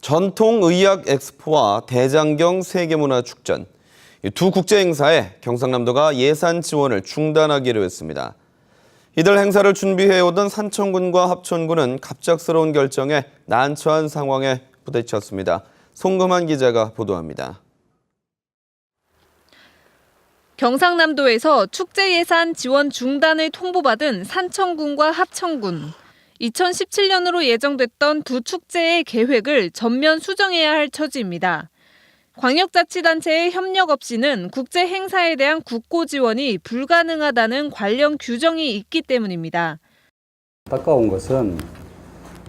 전통의학 엑스포와 대장경 세계문화축전 이두 국제 행사에 경상남도가 예산 지원을 중단하기로 했습니다. 이들 행사를 준비해오던 산청군과 합천군은 갑작스러운 결정에 난처한 상황에 부딪혔습니다. 송금한 기자가 보도합니다. 경상남도에서 축제 예산 지원 중단을 통보받은 산청군과 합천군. 2017년으로 예정됐던 두 축제의 계획을 전면 수정해야 할 처지입니다. 광역자치단체의 협력 없이는 국제 행사에 대한 국고 지원이 불가능하다는 관련 규정이 있기 때문입니다. 안타까운 것은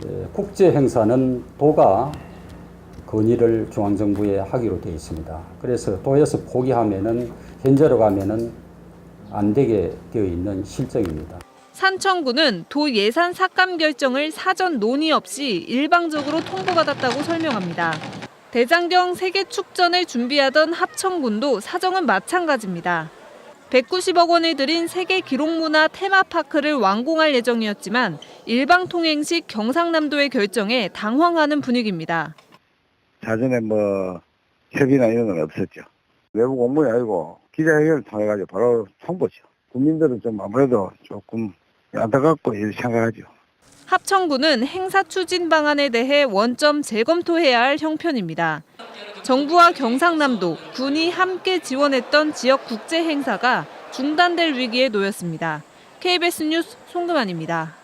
에, 국제 행사는 도가 건의를 중앙정부에 하기로 되어 있습니다. 그래서 도에서 포기하면은 현재로 가면은 안 되게 되어 있는 실정입니다. 산청군은 도 예산 삭감 결정을 사전 논의 없이 일방적으로 통보받았다고 설명합니다. 대장경 세계 축전을 준비하던 합천군도 사정은 마찬가지입니다. 190억 원을 들인 세계 기록문화 테마파크를 완공할 예정이었지만 일방 통행식 경상남도의 결정에 당황하는 분위기입니다. 사전에 뭐 협의나 이런 건 없었죠. 외부 공문이 아니고 기자회견을 통해 가지고 바로 통보죠. 국민들은 좀 아무래도 조금 안타깝고 이렇게 생각하죠. 합천군은 행사 추진 방안에 대해 원점 재검토해야 할 형편입니다. 정부와 경상남도, 군이 함께 지원했던 지역 국제 행사가 중단될 위기에 놓였습니다. KBS 뉴스 송금환입니다.